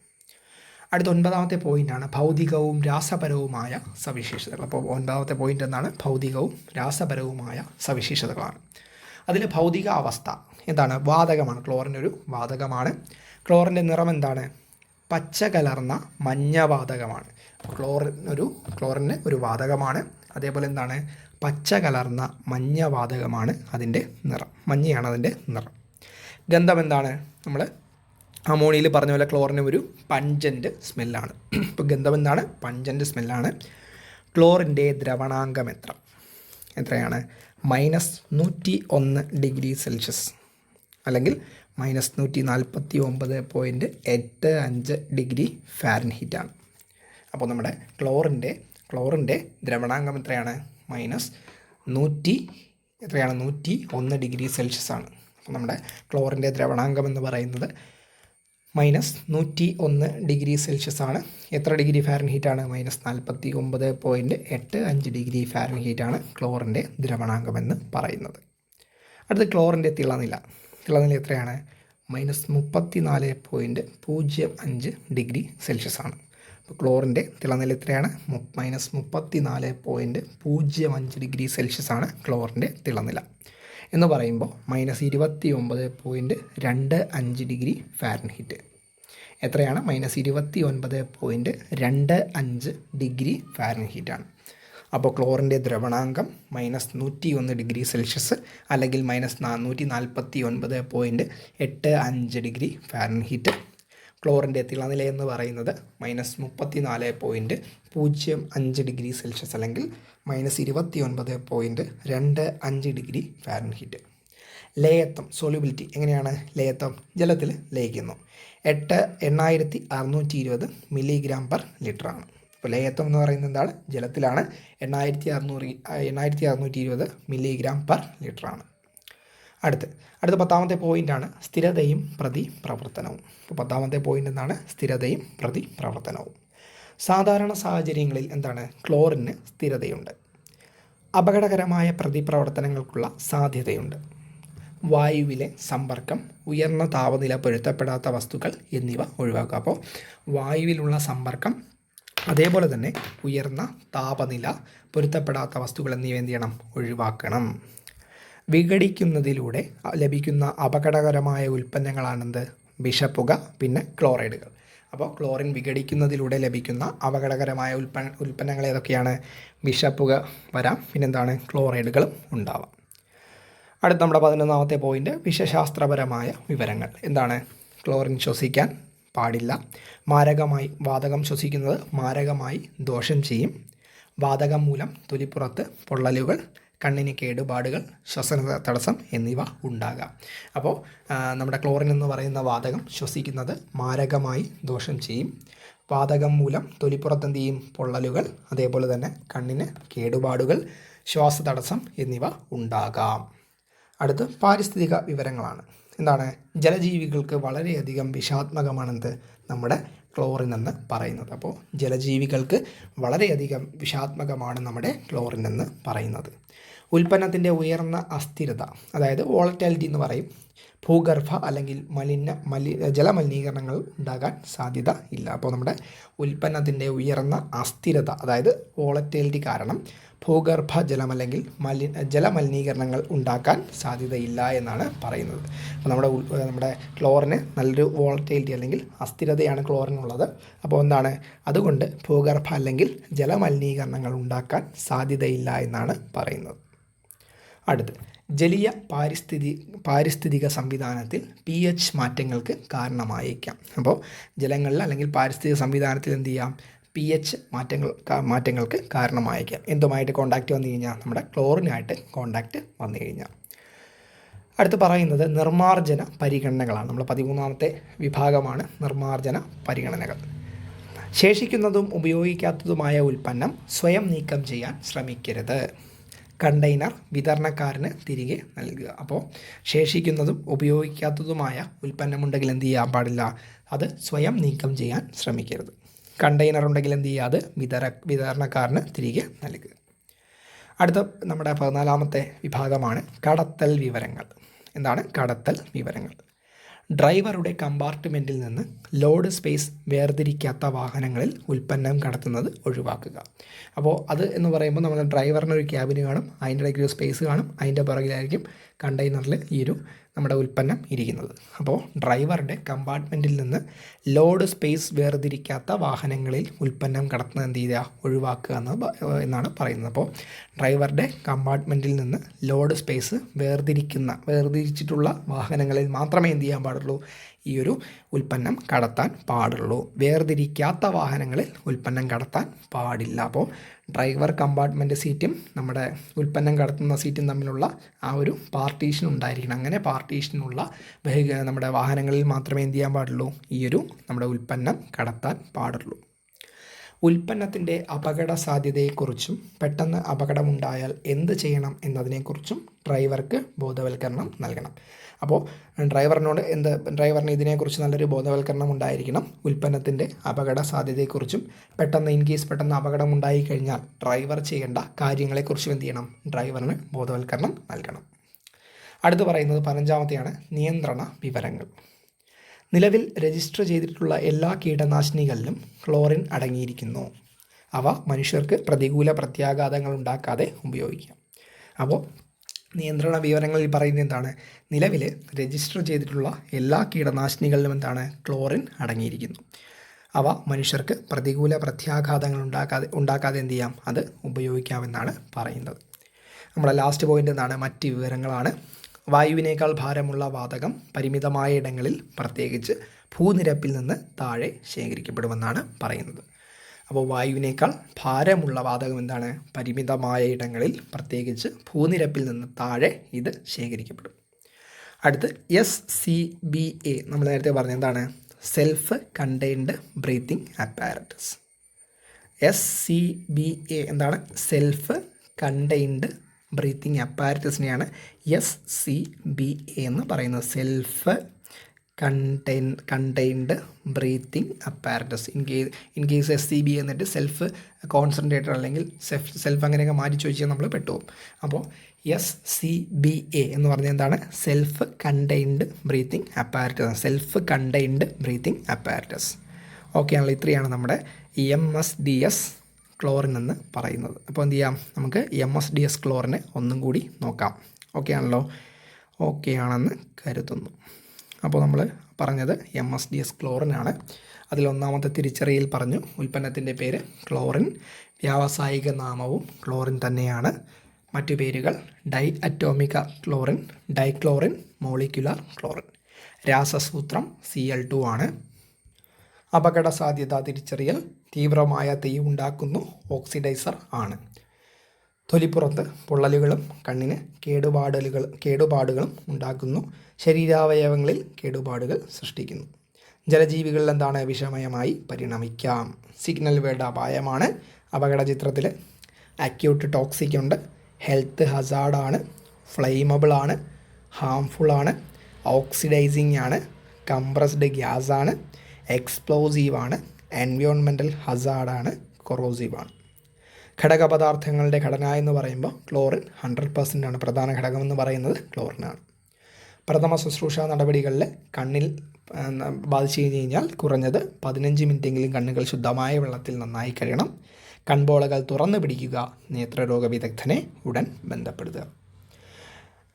അടുത്ത ഒൻപതാമത്തെ പോയിന്റാണ് ഭൗതികവും രാസപരവുമായ സവിശേഷതകൾ. അപ്പോൾ ഒൻപതാമത്തെ പോയിന്റ് എന്താണ്? ഭൗതികവും രാസപരവുമായ സവിശേഷതകളാണ്. അതിൽ ഭൗതിക അവസ്ഥ എന്താണ്? വാതകമാണ്. ക്ലോറിന്റെ ഒരു വാതകമാണ്. ക്ലോറിന്റെ നിറം എന്താണ്? പച്ച കലർന്ന മഞ്ഞ വാതകമാണ്. ക്ലോറിൻ ഒരു ക്ലോറിന് ഒരു വാതകമാണ്. അതേപോലെ എന്താണ്? പച്ച കലർന്ന മഞ്ഞ വാതകമാണ് അതിന്റെ നിറം. മഞ്ഞയാണ് അതിന്റെ നിറം. ഗന്ധം എന്താണ്? നമ്മൾ അമോണിയയിൽ പറഞ്ഞ പോലെ ക്ലോറിന് ഒരു പഞ്ചന്റ് സ്മെല്ലാണ്. ഇപ്പോൾ ഗന്ധം എന്താണ്? പഞ്ചന്റ് സ്മെല്ലാണ്. ക്ലോറിന്റെ ദ്രവണാങ്കം എത്ര? എത്രയാണ്? മൈനസ് നൂറ്റി ഒന്ന് ഡിഗ്രി സെൽഷ്യസ്. അല്ലെങ്കിൽ മൈനസ് നൂറ്റി നാൽപ്പത്തി ഒമ്പത് പോയിന്റ് എട്ട് അഞ്ച് ഡിഗ്രി ഫാരൻഹീറ്റാണ്. അപ്പോൾ നമ്മുടെ ക്ലോറിന്റെ ക്ലോറിന്റെ ദ്രവണാങ്കം എത്രയാണ്? മൈനസ് നൂറ്റി എത്രയാണ്? നൂറ്റി ഒന്ന് ഡിഗ്രി സെൽഷ്യസ് ആണ്. അപ്പോൾ നമ്മുടെ ക്ലോറിന്റെ ദ്രവണാങ്കം എന്ന് പറയുന്നത് മൈനസ് നൂറ്റി ഒന്ന് ഡിഗ്രി സെൽഷ്യസ് ആണ്. എത്ര ഡിഗ്രി ഫാരൻഹീറ്റ് ആണ്? മൈനസ് നാൽപ്പത്തി ഒമ്പത് പോയിന്റ് എട്ട് അഞ്ച് ഡിഗ്രി ഫാരൻഹീറ്റ് ആണ് ക്ലോറിന്റെ ദ്രവണാങ്കം എന്ന് പറയുന്നത്. അടുത്ത ക്ലോറിന്റെ തിളനില. തിളനില എത്രയാണ്? മൈനസ് മുപ്പത്തി നാല് പോയിന്റ് പൂജ്യം അഞ്ച് ഡിഗ്രി സെൽഷ്യസ് ആണ്. ക്ലോറിന്റെ തിളനില എത്രയാണ്? മൈനസ് മുപ്പത്തി നാല് പോയിന്റ് പൂജ്യം അഞ്ച് ഡിഗ്രി സെൽഷ്യസ് ആണ് ക്ലോറിന്റെ തിളനില. എന്ന് പറയുമ്പോൾ മൈനസ് ഇരുപത്തി ഒമ്പത് പോയിന്റ് രണ്ട് അഞ്ച് ഡിഗ്രി ഫാരൻഹീറ്റ്. എത്രയാണ്? മൈനസ് ഇരുപത്തി ഒൻപത് പോയിന്റ് രണ്ട് അഞ്ച് ഡിഗ്രി ഫാരൻഹീറ്റാണ് അപ്പോൾ ക്ലോറിന്റെ ദ്രവണാങ്കം മൈനസ് നൂറ്റി ഒന്ന് ഡിഗ്രി സെൽഷ്യസ് അല്ലെങ്കിൽ മൈനസ് നാനൂറ്റി നാൽപ്പത്തി ഒൻപത് പോയിന്റ് എട്ട് അഞ്ച് ഡിഗ്രി ഫാരൻഹീറ്റ്. ക്ലോറിന്റെ തിളനില എന്ന് പറയുന്നത് മൈനസ് മുപ്പത്തി നാല് പോയിന്റ് പൂജ്യം അഞ്ച് ഡിഗ്രി സെൽഷ്യസ് അല്ലെങ്കിൽ മൈനസ് ഇരുപത്തി ഒൻപത് പോയിന്റ് രണ്ട് അഞ്ച് ഡിഗ്രി ഫാരൻഹീറ്റ് ലേയത്വം സോളിബിലിറ്റി എങ്ങനെയാണ് ലേയത്വം? ജലത്തിൽ ലയിക്കുന്നു. എട്ട് എണ്ണായിരത്തി അറുന്നൂറ്റി ഇരുപത് മില്ലിഗ്രാം പെർ ലിറ്ററാണ് അപ്പോൾ ലേയത്വം എന്ന് പറയുന്നത് എന്താണ്? ജലത്തിലാണ്. എണ്ണായിരത്തി അറുന്നൂറ് എണ്ണായിരത്തി അറുന്നൂറ്റി ഇരുപത് മില്ലിഗ്രാം പെർ ലിറ്ററാണ് അടുത്ത്. അടുത്ത പത്താമത്തെ പോയിന്റാണ് സ്ഥിരതയും പ്രതി പ്രവർത്തനവും അപ്പോൾ പത്താമത്തെ പോയിന്റ് എന്താണ്? സ്ഥിരതയും പ്രതി പ്രവർത്തനവും സാധാരണ സാഹചര്യങ്ങളിൽ എന്താണ്? ക്ലോറിന് സ്ഥിരതയുണ്ട്. അപകടകരമായ പ്രതിപ്രവർത്തനങ്ങൾക്കുള്ള സാധ്യതയുണ്ട്. വായുവിലെ സമ്പർക്കം ഉയർന്ന താപനില പൊരുത്തപ്പെടാത്ത വസ്തുക്കൾ എന്നിവ ഒഴിവാക്കുക. അപ്പോൾ വായുവിലുള്ള സമ്പർക്കം അതേപോലെ തന്നെ ഉയർന്ന താപനില പൊരുത്തപ്പെടാത്ത വസ്തുക്കൾ എന്നിവ എന്ത് ചെയ്യണം? ഒഴിവാക്കണം. വിഘടിക്കുന്നതിലൂടെ ലഭിക്കുന്ന അപകടകരമായ ഉൽപ്പന്നങ്ങളാണെന്ത്? വിഷപ്പുക പിന്നെ ക്ലോറൈഡുകൾ. അപ്പോൾ ക്ലോറിൻ വിഘടിക്കുന്നതിലൂടെ ലഭിക്കുന്ന അപകടകരമായ ഉൽപ്പന്ന ഉൽപ്പന്നങ്ങൾ ഏതൊക്കെയാണ്? വിഷപ്പുക വരാം പിന്നെന്താണ്? ക്ലോറൈഡുകളും ഉണ്ടാവാം. അടുത്ത നമ്മുടെ പതിനൊന്നാമത്തെ പോയിന്റ് വിഷശാസ്ത്രപരമായ വിവരങ്ങൾ. എന്താണ്? ക്ലോറിൻ ശ്വസിക്കാൻ പാടില്ല. മാരകമായി വാതകം ശ്വസിക്കുന്നത് മാരകമായി ദോഷം ചെയ്യും. വാതകം മൂലം തൊലിപ്പുറത്ത് പൊള്ളലുകൾ കണ്ണിന് കേടുപാടുകൾ ശ്വസന തടസ്സം എന്നിവ ഉണ്ടാകാം. അപ്പോൾ നമ്മുടെ ക്ലോറിൻ എന്ന് പറയുന്ന വാതകം ശ്വസിക്കുന്നത് മാരകമായി ദോഷം ചെയ്യും. വാതകം മൂലം തൊലിപ്പുറത്ത് എന്ത് ചെയ്യും? പൊള്ളലുകൾ അതേപോലെ തന്നെ കണ്ണിന് കേടുപാടുകൾ ശ്വാസതടസ്സം എന്നിവ ഉണ്ടാകാം. അടുത്ത് പാരിസ്ഥിതിക വിവരങ്ങളാണ്. എന്താണ്? ജലജീവികൾക്ക് വളരെയധികം വിഷാത്മകമാണെന്ത് നമ്മുടെ ക്ലോറിൻ എന്ന് പറയുന്നത്. അപ്പോൾ ജലജീവികൾക്ക് വളരെയധികം വിഷാത്മകമാണ് നമ്മുടെ ക്ലോറിൻ എന്ന് പറയുന്നത്. ഉൽപ്പന്നത്തിന്റെ ഉയർന്ന അസ്ഥിരത അതായത് വോളറ്റാലിറ്റി എന്ന് പറയും ഭൂഗർഭ അല്ലെങ്കിൽ മലിന മലി ജലമലിനീകരണങ്ങൾ ഉണ്ടാകാൻ സാധ്യത ഇല്ല. അപ്പോൾ നമ്മുടെ ഉൽപ്പന്നത്തിന്റെ ഉയർന്ന അസ്ഥിരത അതായത് വോളറ്റാലിറ്റി കാരണം ഭൂഗർഭ ജലം അല്ലെങ്കിൽ മലി ജലമലിനീകരണങ്ങൾ ഉണ്ടാക്കാൻ സാധ്യതയില്ല എന്നാണ് പറയുന്നത്. അപ്പോൾ നമ്മുടെ നമ്മുടെ ക്ലോറിന് നല്ലൊരു വോളറ്റാലിറ്റി അല്ലെങ്കിൽ അസ്ഥിരതയാണ് ക്ലോറിനുള്ളത്. അപ്പോൾ എന്താണ്? അതുകൊണ്ട് ഭൂഗർഭ അല്ലെങ്കിൽ ജലമലിനീകരണങ്ങൾ ഉണ്ടാക്കാൻ സാധ്യതയില്ല എന്നാണ് പറയുന്നത്. അടുത്ത് ജലീയ പാരിസ്ഥിതി പാരിസ്ഥിതിക സംവിധാനത്തിൽ പി എച്ച് മാറ്റങ്ങൾക്ക് കാരണമായേക്കാം. അപ്പോൾ ജലങ്ങളിൽ അല്ലെങ്കിൽ പാരിസ്ഥിതിക സംവിധാനത്തിൽ എന്ത് ചെയ്യാം? പി എച്ച് മാറ്റങ്ങൾ മാറ്റങ്ങൾക്ക് കാരണമായേക്കാം. എന്തുമായിട്ട് കോണ്ടാക്റ്റ് വന്നു കഴിഞ്ഞാൽ? നമ്മുടെ ക്ലോറിനായിട്ട് കോണ്ടാക്റ്റ് വന്നു കഴിഞ്ഞാൽ. അടുത്ത് പറയുന്നത് നിർമ്മാർജന പരിഗണനകളാണ്. നമ്മൾ പതിമൂന്നാമത്തെ വിഭാഗമാണ് നിർമ്മാർജന പരിഗണനകൾ. ശേഷിക്കുന്നതും ഉപയോഗിക്കാത്തതുമായ ഉൽപ്പന്നം സ്വയം നീക്കം ചെയ്യാൻ ശ്രമിക്കരുത്. കണ്ടെയ്നർ വിതരണക്കാരന് തിരികെ നൽകുക. അപ്പോൾ ശേഷിക്കുന്നതും ഉപയോഗിക്കാത്തതുമായ ഉൽപ്പന്നമുണ്ടെങ്കിൽ എന്ത് ചെയ്യാൻ പാടില്ല? അത് സ്വയം നീക്കം ചെയ്യാൻ ശ്രമിക്കരുത്. കണ്ടെയ്നർ ഉണ്ടെങ്കിൽ എന്ത് ചെയ്യുക? അത് വിതര വിതരണക്കാരന് തിരികെ നൽകുക. അടുത്ത നമ്മുടെ പതിനാലാമത്തെ വിഭാഗമാണ് കടത്തൽ വിവരങ്ങൾ. എന്താണ് കടത്തൽ വിവരങ്ങൾ? ഡ്രൈവറുടെ കമ്പാർട്ട്മെന്റിൽ നിന്ന് ലോഡ് സ്പേസ് വേർതിരിക്കാത്ത വാഹനങ്ങളിൽ ഉൽപ്പന്നം കടത്തുന്നത് ഒഴിവാക്കുക. അപ്പോൾ അത് എന്ന് പറയുമ്പോൾ നമ്മൾ ഡ്രൈവറിനൊരു ക്യാബിന് കാണും അതിന്റെ ഇടയ്ക്ക് ഒരു സ്പേസ് കാണും അതിന്റെ പുറകിലായിരിക്കും കണ്ടെയ്നറിൽ ഈ ഒരു നമ്മുടെ ഉൽപ്പന്നം ഇരിക്കുന്നത്. അപ്പോൾ ഡ്രൈവറുടെ കമ്പാർട്ട്മെന്റിൽ നിന്ന് ലോഡ് സ്പേസ് വേർതിരിക്കാത്ത വാഹനങ്ങളിൽ ഉൽപ്പന്നം കടത്തുന്നത് എന്ത് ചെയ്യുക? ഒഴിവാക്കുക എന്ന് എന്നാണ് പറയുന്നത്. അപ്പോൾ ഡ്രൈവറുടെ കമ്പാർട്ട്മെന്റിൽ നിന്ന് ലോഡ് സ്പേസ് വേർതിരിക്കുന്ന വേർതിരിച്ചിട്ടുള്ള വാഹനങ്ങളിൽ മാത്രമേ എന്ത് ചെയ്യാൻ പാടുള്ളൂ? ഈ ഒരു ഉൽപ്പന്നം കടത്താൻ പാടുള്ളൂ. വേർതിരിക്കാത്ത വാഹനങ്ങളിൽ ഉൽപ്പന്നം കടത്താൻ പാടില്ല. അപ്പോൾ ഡ്രൈവർ കമ്പാർട്ട്മെന്റ് സീറ്റും നമ്മുടെ ഉൽപ്പന്നം കടത്തുന്ന സീറ്റും തമ്മിലുള്ള ആ ഒരു പാർട്ടീഷൻ ഉണ്ടായിരിക്കണം. അങ്ങനെ പാർട്ടീഷനുള്ള നമ്മുടെ വാഹനങ്ങളിൽ മാത്രമേ എന്ത് ചെയ്യാൻ പാടുള്ളൂ? ഈ ഒരു നമ്മുടെ ഉൽപ്പന്നം കടത്താൻ പാടുള്ളൂ. ഉൽപ്പന്നത്തിന്റെ അപകട സാധ്യതയെക്കുറിച്ചും പെട്ടെന്ന് അപകടമുണ്ടായാൽ എന്ത് ചെയ്യണം എന്നതിനെക്കുറിച്ചും ഡ്രൈവർക്ക് ബോധവൽക്കരണം നൽകണം. അപ്പോൾ ഡ്രൈവറിനോട് എന്ത് ഡ്രൈവറിന് ഇതിനെക്കുറിച്ച് നല്ലൊരു ബോധവൽക്കരണം ഉണ്ടായിരിക്കണം. ഉൽപ്പന്നത്തിന്റെ അപകട സാധ്യതയെക്കുറിച്ചും പെട്ടെന്ന് ഇൻ കേസ് പെട്ടെന്ന് അപകടം ഉണ്ടായി കഴിഞ്ഞാൽ ഡ്രൈവർ ചെയ്യേണ്ട കാര്യങ്ങളെക്കുറിച്ചും എന്ത് ചെയ്യണം? ഡ്രൈവറിന് ബോധവൽക്കരണം നൽകണം. അടുത്ത് പറയുന്നത് പതിനഞ്ചാമത്തെയാണ് നിയന്ത്രണ വിവരങ്ങൾ. നിലവിൽ രജിസ്റ്റർ ചെയ്തിട്ടുള്ള എല്ലാ കീടനാശിനികളിലും ക്ലോറിൻ അടങ്ങിയിരിക്കുന്നു. അവ മനുഷ്യർക്ക് പ്രതികൂല പ്രത്യാഘാതങ്ങൾ ഉണ്ടാക്കാതെ ഉപയോഗിക്കാം. അപ്പോൾ നിയന്ത്രണ വിവരങ്ങളിൽ പറയുന്നത് എന്താണ്? നിലവിൽ രജിസ്റ്റർ ചെയ്തിട്ടുള്ള എല്ലാ കീടനാശിനികളിലും എന്താണ്? ക്ലോറിൻ അടങ്ങിയിരിക്കുന്നു. അവ മനുഷ്യർക്ക് പ്രതികൂല പ്രത്യാഘാതങ്ങൾ ഉണ്ടാക്കാതെ ഉണ്ടാക്കാതെ എന്ത് ചെയ്യാം? അത് ഉപയോഗിക്കാമെന്നാണ് പറയുന്നത്. നമ്മുടെ ലാസ്റ്റ് പോയിന്റ് എന്താണ്? മറ്റ് വിവരങ്ങളാണ് വായുവിനേക്കാൾ ഭാരമുള്ള വാതകം പരിമിതമായ ഇടങ്ങളിൽ പ്രത്യേകിച്ച് ഭൂനിരപ്പിൽ നിന്ന് താഴെ ശേഖരിക്കപ്പെടുമെന്നാണ് പറയുന്നത്. അപ്പോൾ വായുവിനേക്കാൾ ഭാരമുള്ള വാതകം എന്താണ്? പരിമിതമായ ഇടങ്ങളിൽ പ്രത്യേകിച്ച് ഭൂനിരപ്പിൽ നിന്ന് താഴെ ഇത് ശേഖരിക്കപ്പെടും. അടുത്ത് എസ് സി ബി എ നമ്മൾ നേരത്തെ പറഞ്ഞ എന്താണ്? Self contained breathing apparatus S C B A എന്താണ്? സെൽഫ് കണ്ടെയ്ൻഡ് ബ്രീത്തിങ് അപ്പാരറ്റസിനെയാണ് എസ് സി ബി എ എന്ന് പറയുന്നത്. Self contain contained breathing apparatus in case in case S C B എന്നിട്ട് self concentrator അല്ലെങ്കിൽ സെൽഫ് സെൽഫ് അങ്ങനെയൊക്കെ മാറ്റി ചോദിച്ചാൽ നമ്മൾ പെട്ടുപോകും. അപ്പോൾ എസ് സി ബി എ എന്ന് പറഞ്ഞാൽ എന്താണ്? Self contained breathing apparatus self contained breathing apparatus okay ആണല്ലോ. ഇത്രയാണ് നമ്മുടെ M S D S chlorine എന്ന് പറയുന്നത്. അപ്പോൾ എന്ത് ചെയ്യാം? നമുക്ക് എം എസ് ഡി എസ് ക്ലോറിനെ ഒന്നും കൂടി നോക്കാം. ഓക്കെ ആണല്ലോ? ഓക്കെ ആണെന്ന് കരുതുന്നു. അപ്പോൾ നമ്മൾ പറഞ്ഞത് എം എസ് ഡി എസ് ക്ലോറിനാണ് അതിലൊന്നാമത്തെ തിരിച്ചറിയൽ പറഞ്ഞു. ഉൽപ്പന്നത്തിന്റെ പേര് ക്ലോറിൻ വ്യാവസായിക നാമവും ക്ലോറിൻ തന്നെയാണ്. മറ്റു പേരുകൾ di atomic chlorine dichlorine molecular chlorine രാസസൂത്രം C L two ആണ്. അപകട സാധ്യത തിരിച്ചറിയൽ തീവ്രമായ തീ ഉണ്ടാക്കുന്നു ഓക്സിഡൈസർ ആണ്. തൊലിപ്പുറത്ത് പൊള്ളലുകളും കണ്ണിന് കേടുപാടലുകൾ കേടുപാടുകളും ഉണ്ടാക്കുന്നു. ശരീരാവയവങ്ങളിൽ കേടുപാടുകൾ സൃഷ്ടിക്കുന്നു. ജലജീവികളിൽ എന്താണ് വിഷമയമായി പരിണമിക്കാം? സിഗ്നൽ വേർഡ് അപായമാണ്. അപകട ചിത്രത്തിൽ അക്യൂട്ട് ടോക്സിക് ഉണ്ട് ഹെൽത്ത് ഹസാർഡാണ് ഫ്ലെയിമബിൾ ആണ്. ഹാംഫുൾ ആണ്. ഓക്സിഡൈസിങ് ആണ്. കംപ്രസ്ഡ് ഗ്യാസ് ആണ് എക്സ്പ്ലോസീവ് ആണ് എൻവയോൺമെന്റൽ ഹസാഡാണ് കൊറോസീവ് ആണ് ഘടകപദാർത്ഥങ്ങളുടെ ഘടന എന്ന് പറയുമ്പോൾ ക്ലോറിൻ ഹൺഡ്രഡ് പെർസെന്റ് ആണ് പ്രധാന ഘടകമെന്ന് പറയുന്നത് ക്ലോറിനാണ്. പ്രഥമ ശുശ്രൂഷ നടപടികളിൽ കണ്ണിൽ ബാധിച്ചു കഴിഞ്ഞ് കഴിഞ്ഞാൽ കുറഞ്ഞത് പതിനഞ്ച് മിനിറ്റെങ്കിലും കണ്ണുകൾ ശുദ്ധമായ വെള്ളത്തിൽ നന്നായി കഴുകണം. കൺപോളകൾ തുറന്നു പിടിക്കുക നേത്രരോഗ വിദഗ്ധനെ ഉടൻ ബന്ധപ്പെടുക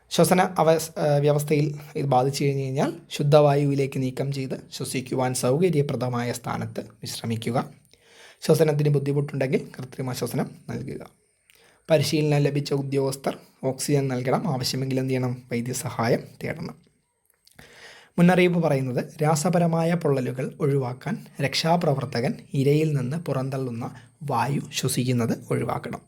ശ്വസന അവ വ്യവസ്ഥയിൽ ഇത് ബാധിച്ചു കഴിഞ്ഞ് കഴിഞ്ഞാൽ ശുദ്ധവായുവിലേക്ക് നീക്കം ചെയ്ത് ശ്വസിക്കുവാൻ സൗകര്യപ്രദമായ സ്ഥാനത്ത് വിശ്രമിക്കുക. ശ്വസനത്തിന് ബുദ്ധിമുട്ടുണ്ടെങ്കിൽ കൃത്രിമ ശ്വസനം നൽകുക. പരിശീലനം ലഭിച്ച ഉദ്യോഗസ്ഥർ ഓക്സിജൻ നൽകണം. ആവശ്യമെങ്കിൽ എന്ത് ചെയ്യണം? വൈദ്യസഹായം തേടണം. മുന്നറിയിപ്പ് പറയുന്നത് രാസപരമായ പൊള്ളലുകൾ ഒഴിവാക്കാൻ രക്ഷാപ്രവർത്തകൻ ഇരയിൽ നിന്ന് പുറന്തള്ളുന്ന വായു ശ്വസിക്കുന്നത് ഒഴിവാക്കണം.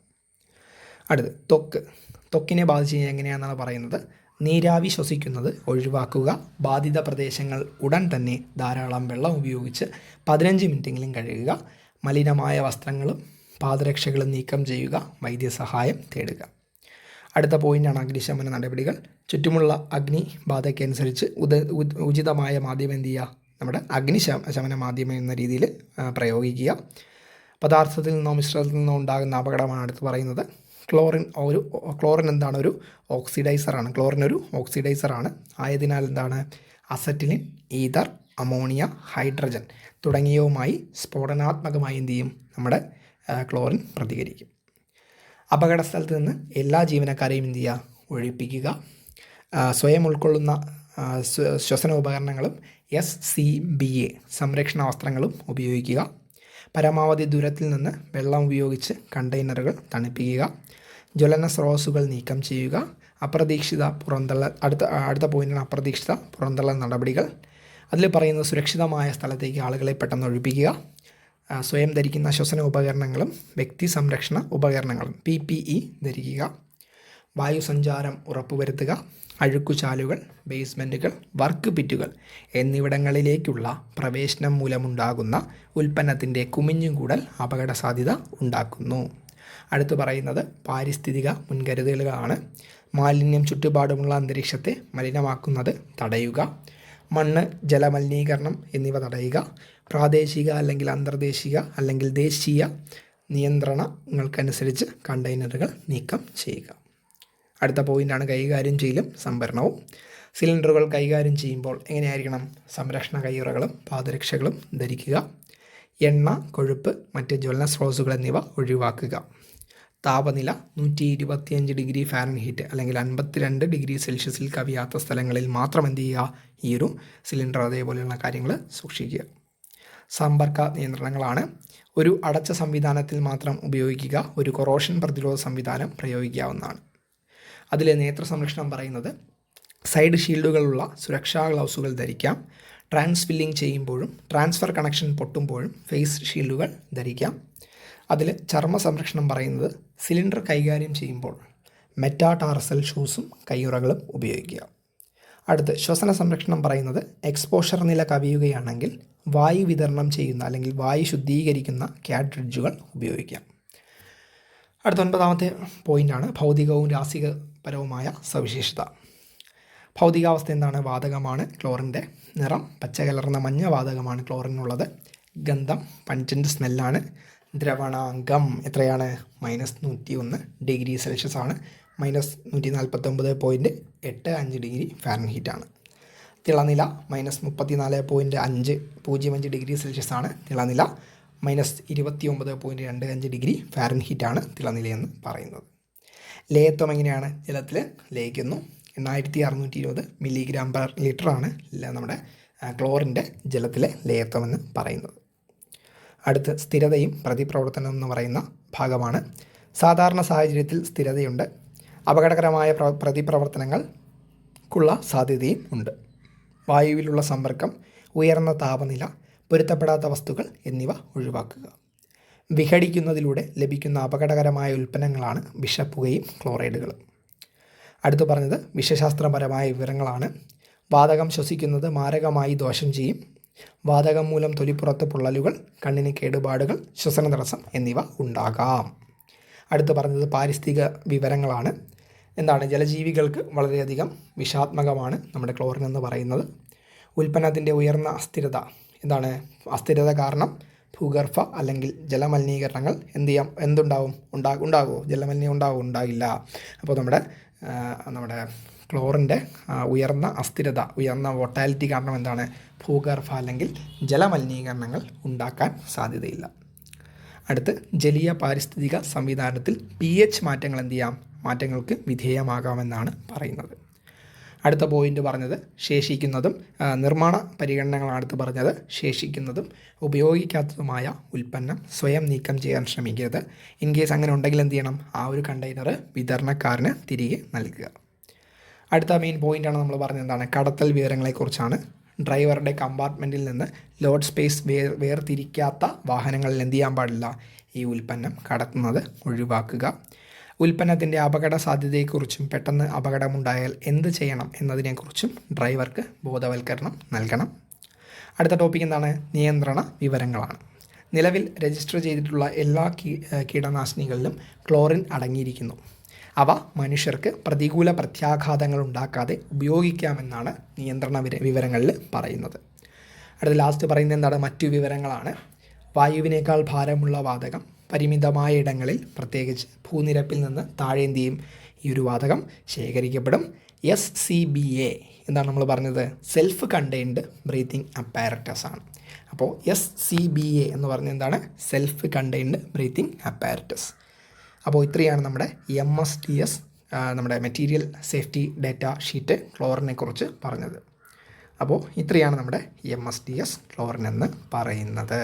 അടുത്ത് ത്വക്ക്. ത്വക്കിനെ ബാധിച്ച് കഴിഞ്ഞാൽ എങ്ങനെയാണെന്നാണ് പറയുന്നത്? നീരാവി ശ്വസിക്കുന്നത് ഒഴിവാക്കുക ബാധിത പ്രദേശങ്ങൾ ഉടൻ തന്നെ ധാരാളം വെള്ളം ഉപയോഗിച്ച് പതിനഞ്ച് മിനിറ്റെങ്കിലും കഴുകുക മലിനമായ വസ്ത്രങ്ങളും പാദരക്ഷകളും നീക്കം ചെയ്യുക വൈദ്യസഹായം തേടുക. അടുത്ത പോയിന്റാണ് അഗ്നിശമന നടപടികൾ. ചുറ്റുമുള്ള അഗ്നി ബാധയ്ക്കനുസരിച്ച് ഉദ ഉചിതമായ മാധ്യമം എന്ത് ചെയ്യുക? നമ്മുടെ അഗ്നിശമ ശമന മാധ്യമം എന്ന രീതിയിൽ പ്രയോഗിക്കുക. പദാർത്ഥത്തിൽ നിന്നോ മിശ്രത്തിൽ നിന്നോ ഉണ്ടാകുന്ന അപകടമാണ് അടുത്ത് പറയുന്നത്. ക്ലോറിൻ ഒരു ക്ലോറിൻ എന്താണ്? ഒരു ഓക്സിഡൈസറാണ് ക്ലോറിൻ ഒരു ഓക്സിഡൈസറാണ് ആയതിനാൽ എന്താണ്? അസറ്റിലിൻ ഈതർ അമോണിയ ഹൈഡ്രജൻ തുടങ്ങിയവുമായി സ്ഫോടനാത്മകമായി എന്ത് ചെയ്യും? നമ്മുടെ ക്ലോറിൻ പ്രതികരിക്കും. അപകട സ്ഥലത്ത് നിന്ന് എല്ലാ ജീവനക്കാരെയും എന്ത് ചെയ്യുക? ഒഴിപ്പിക്കുക. സ്വയം ഉൾക്കൊള്ളുന്ന ശ്വസന ഉപകരണങ്ങളും എസ് സി ബി എ സംരക്ഷണ വസ്ത്രങ്ങളും ഉപയോഗിക്കുക. പരമാവധി ദൂരത്തിൽ നിന്ന് വെള്ളം ഉപയോഗിച്ച് കണ്ടെയ്നറുകൾ തണുപ്പിക്കുക. ജ്വലന സ്രോതസ്സുകൾ നീക്കം ചെയ്യുക. അപ്രതീക്ഷിത പുറന്തള്ള അടുത്ത അടുത്ത പോയിന്റാണ് അപ്രതീക്ഷിത പുറന്തള്ള നടപടികൾ. അതിൽ പറയുന്നത് സുരക്ഷിതമായ സ്ഥലത്തേക്ക് ആളുകളെ പെട്ടെന്ന് ഒഴിപ്പിക്കുക. സ്വയം ധരിക്കുന്ന ശ്വസന ഉപകരണങ്ങളും വ്യക്തി സംരക്ഷണ ഉപകരണങ്ങളും പി പി ഇ ധരിക്കുക. വായുസഞ്ചാരം ഉറപ്പുവരുത്തുക. അഴുക്കുചാലുകൾ ബേസ്മെന്റുകൾ വർക്ക് പിറ്റുകൾ എന്നിവിടങ്ങളിലേക്കുള്ള പ്രവേശനം മൂലമുണ്ടാകുന്ന ഉൽപ്പന്നത്തിന്റെ കുമിഞ്ഞുകൂടൽ അപകട സാധ്യത ഉണ്ടാക്കുന്നു. അടുത്ത് പറയുന്നത് പാരിസ്ഥിതിക മുൻകരുതലുകളാണ്. മാലിന്യം ചുറ്റുപാടുമുള്ള അന്തരീക്ഷത്തെ മലിനമാക്കുന്നത് തടയുക. മണ്ണ് ജലമലിനീകരണം എന്നിവ തടയുക. പ്രാദേശിക അല്ലെങ്കിൽ അന്തർദേശിക അല്ലെങ്കിൽ ദേശീയ നിയന്ത്രണങ്ങൾക്കനുസരിച്ച് കണ്ടെയ്നറുകൾ നീക്കം ചെയ്യുക. അടുത്ത പോയിന്റാണ് കൈകാര്യം ചെയ്യലും സംഭരണവും. സിലിണ്ടറുകൾ കൈകാര്യം ചെയ്യുമ്പോൾ എങ്ങനെയായിരിക്കണം? സംരക്ഷണ കയ്യുറകളും പാദരക്ഷകളും ധരിക്കുക. എണ്ണ കൊഴുപ്പ് മറ്റ് ജ്വലന സ്രോതസ്സുകൾ എന്നിവ ഒഴിവാക്കുക. താപനില നൂറ്റി ഇരുപത്തിയഞ്ച് ഡിഗ്രി ഫാരൻഹീറ്റ് അല്ലെങ്കിൽ അൻപത്തിരണ്ട് ഡിഗ്രി സെൽഷ്യസിൽ കവിയാത്ത സ്ഥലങ്ങളിൽ മാത്രം എന്ത് ചെയ്യുക? ഈ ഒരു സിലിണ്ടർ അതേപോലെയുള്ള കാര്യങ്ങൾ സൂക്ഷിക്കുക. സമ്പർക്ക നിയന്ത്രണങ്ങളാണ്. ഒരു അടച്ച സംവിധാനത്തിൽ മാത്രം ഉപയോഗിക്കുക. ഒരു കൊറോഷൻ പ്രതിരോധ സംവിധാനം പ്രയോഗിക്കാവുന്നതാണ്. അതിലെ നേത്ര സംരക്ഷണം പറയുന്നത് സൈഡ് ഷീൽഡുകളുള്ള സുരക്ഷാ ഗ്ലൗസുകൾ ധരിക്കാം. ട്രാൻസ് ഫില്ലിംഗ് ചെയ്യുമ്പോഴും ട്രാൻസ്ഫർ കണക്ഷൻ പൊട്ടുമ്പോഴും ഫേസ് ഷീൽഡുകൾ ധരിക്കാം. അതിൽ ചർമ്മ സംരക്ഷണം പറയുന്നത് സിലിണ്ടർ കൈകാര്യം ചെയ്യുമ്പോൾ മെറ്റാടാർസൽ ഷൂസും കയ്യുറകളും ഉപയോഗിക്കുക. അടുത്ത് ശ്വസന സംരക്ഷണം പറയുന്നത് എക്സ്പോഷർ നില കവിയുകയാണെങ്കിൽ വായു വിതരണം ചെയ്യുന്ന അല്ലെങ്കിൽ വായു ശുദ്ധീകരിക്കുന്ന കാഡ്രിഡ്ജുകൾ ഉപയോഗിക്കാം. അടുത്ത ഒൻപതാമത്തെ പോയിന്റാണ് ഭൗതികവും രാസികപരവുമായ സവിശേഷത. ഭൗതികാവസ്ഥ എന്താണ്? വാതകമാണ് ക്ലോറിന്റെ നിറം. പച്ച കലർന്ന മഞ്ഞ വാതകമാണ് ക്ലോറിനുള്ളത്. ഗന്ധം പഞ്ചന്റ് സ്മെല്ലാണ്. ദ്രവണാങ്കം എത്രയാണ്? മൈനസ് നൂറ്റി ഒന്ന് ഡിഗ്രി സെൽഷ്യസ് ആണ്. മൈനസ് നൂറ്റി നാൽപ്പത്തൊമ്പത് പോയിന്റ് എട്ട് അഞ്ച് ഡിഗ്രി ഫാരൻഹീറ്റ് ആണ്. തിളനില മൈനസ് മുപ്പത്തി നാല് പോയിന്റ് അഞ്ച് പൂജ്യം അഞ്ച് ഡിഗ്രി സെൽഷ്യസ് ആണ് തിളനില. മൈനസ് ഇരുപത്തി ഒമ്പത് പോയിന്റ് രണ്ട് അഞ്ച് ഡിഗ്രി ഫാരൻഹീറ്റ് ആണ് തിളനിലയെന്ന് പറയുന്നത്. ലേയത്വം എങ്ങനെയാണ്? ജലത്തിൽ ലയിക്കുന്നു. എണ്ണായിരത്തി അറുന്നൂറ്റി ഇരുപത് മില്ലിഗ്രാം പെർ ലിറ്ററാണ് നമ്മുടെ ക്ലോറിന്റെ ജലത്തിലെ ലേയത്വം എന്ന് പറയുന്നത്. അടുത്ത് സ്ഥിരതയും പ്രതിപ്രവർത്തനം എന്ന് പറയുന്ന ഭാഗമാണ്. സാധാരണ സാഹചര്യത്തിൽ സ്ഥിരതയുണ്ട്. അപകടകരമായ പ്ര പ്രതിപ്രവർത്തനങ്ങൾക്കുള്ള സാധ്യതയും ഉണ്ട്. വായുവിലുള്ള സമ്പർക്കം ഉയർന്ന താപനില പൊരുത്തപ്പെടാത്ത വസ്തുക്കൾ എന്നിവ ഒഴിവാക്കുക. വിഘടിക്കുന്നതിലൂടെ ലഭിക്കുന്ന അപകടകരമായ ഉൽപ്പന്നങ്ങളാണ് വിഷപ്പുകയും ക്ലോറൈഡുകളും. അടുത്തു പറഞ്ഞത് വിഷശാസ്ത്രപരമായ വിവരങ്ങളാണ്. വാതകം ശ്വസിക്കുന്നത് മാരകമായി ദോഷം ചെയ്യും. വാതകം മൂലം തൊലിപ്പുറത്ത് പൊള്ളലുകൾ കണ്ണിന് കേടുപാടുകൾ ശ്വസന തടസ്സം എന്നിവ ഉണ്ടാകാം. അടുത്ത് പറഞ്ഞത് പാരിസ്ഥിതിക വിവരങ്ങളാണ്. എന്താണ്? ജലജീവികൾക്ക് വളരെയധികം വിഷാത്മകമാണ് നമ്മുടെ ക്ലോറിൻ എന്ന് പറയുന്നത്. ഉൽപ്പന്നത്തിന്റെ ഉയർന്ന അസ്ഥിരത. എന്താണ്? അസ്ഥിരത കാരണം ഭൂഗർഭ അല്ലെങ്കിൽ ജലമലിനീകരണങ്ങൾ എന്ത് ചെയ്യാം? എന്തുണ്ടാവും? ഉണ്ടാ ഉണ്ടാകുമോ? ജലമലിനീകരണം ഉണ്ടാകും ഉണ്ടാകില്ല. അപ്പോൾ നമ്മുടെ നമ്മുടെ ക്ലോറിന്റെ ഉയർന്ന അസ്ഥിരത ഉയർന്ന വോട്ടാലിറ്റി കാരണം എന്താണ്? ഭൂഗർഭ അല്ലെങ്കിൽ ജലമലിനീകരണങ്ങൾ ഉണ്ടാക്കാൻ സാധ്യതയില്ല. അടുത്ത് ജലീയ പാരിസ്ഥിതിക സംവിധാനത്തിൽ പി എച്ച് മാറ്റങ്ങൾ എന്ത് ചെയ്യാം? മാറ്റങ്ങൾക്ക് വിധേയമാകാമെന്നാണ് പറയുന്നത്. അടുത്ത പോയിന്റ് പറഞ്ഞത് ശേഷിക്കുന്നതും നിർമ്മാണ പരിഗണനകളാണ് അടുത്ത് പറഞ്ഞത്. ശേഷിക്കുന്നതും ഉപയോഗിക്കാത്തതുമായ ഉൽപ്പന്നം സ്വയം നീക്കം ചെയ്യാൻ ശ്രമിക്കരുത്. ഇൻ കേസ് അങ്ങനെ ഉണ്ടെങ്കിൽ എന്ത് ചെയ്യണം? ആ ഒരു കണ്ടെയ്നർ വിതരണക്കാരന് തിരികെ നൽകുക. അടുത്ത മെയിൻ പോയിന്റാണ് നമ്മൾ പറഞ്ഞത് എന്താണ്? കടത്തൽ വിവരങ്ങളെക്കുറിച്ചാണ്. ഡ്രൈവറുടെ കമ്പാർട്ട്മെന്റിൽ നിന്ന് ലോഡ് സ്പേസ് വേർ വേർതിരിക്കാത്ത വാഹനങ്ങളിൽ എന്ത് ചെയ്യാൻ പാടില്ല? ഈ ഉൽപ്പന്നം കടത്തുന്നത് ഒഴിവാക്കുക. ഉൽപ്പന്നത്തിന്റെ അപകട സാധ്യതയെക്കുറിച്ചും പെട്ടെന്ന് അപകടമുണ്ടായാൽ എന്ത് ചെയ്യണം എന്നതിനെക്കുറിച്ചും ഡ്രൈവർക്ക് ബോധവൽക്കരണം നൽകണം. അടുത്ത ടോപ്പിക് എന്താണ്? നിയന്ത്രണ വിവരങ്ങളാണ്. നിലവിൽ രജിസ്റ്റർ ചെയ്തിട്ടുള്ള എല്ലാ കീടനാശിനികളിലും ക്ലോറിൻ അടങ്ങിയിരിക്കുന്നു. അവ മനുഷ്യർക്ക് പ്രതികൂല പ്രത്യാഘാതങ്ങൾ ഉണ്ടാക്കാതെ ഉപയോഗിക്കാമെന്നാണ് നിയന്ത്രണ വിര- വിവരങ്ങളിൽ പറയുന്നത്. അടുത്ത ലാസ്റ്റ് പറയുന്നത് എന്താണ്? മറ്റു വിവരങ്ങളാണ്. വായുവിനേക്കാൾ ഭാരമുള്ള വാതകം പരിമിതമായ ഇടങ്ങളിൽ പ്രത്യേകിച്ച് ഭൂനിരപ്പിൽ നിന്ന് താഴേന്തിയും ഈ ഒരു വാതകം ശേഖരിക്കപ്പെടും. എസ് സി ബി എ എന്താണ് നമ്മൾ പറഞ്ഞത്? സെൽഫ് കണ്ടെയ്ൻഡ് ബ്രീത്തിങ് അപ്പാരറ്റസ് ആണ്. അപ്പോൾ എസ് സി ബി എ എന്ന് പറഞ്ഞ എന്താണ്? സെൽഫ് കണ്ടെയ്ൻഡ് ബ്രീത്തിങ് അപ്പാരറ്റസ് അപ്പോൾ ഇത്രയാണ് നമ്മുടെ എം എസ് ടി എസ് നമ്മുടെ മെറ്റീരിയൽ സേഫ്റ്റി ഡേറ്റ ഷീറ്റ് ക്ലോറിനെ കുറിച്ച് പറഞ്ഞത്. അപ്പോൾ ഇത്രയാണ് നമ്മുടെ M S T S chlorine എന്ന് പറയുന്നത്.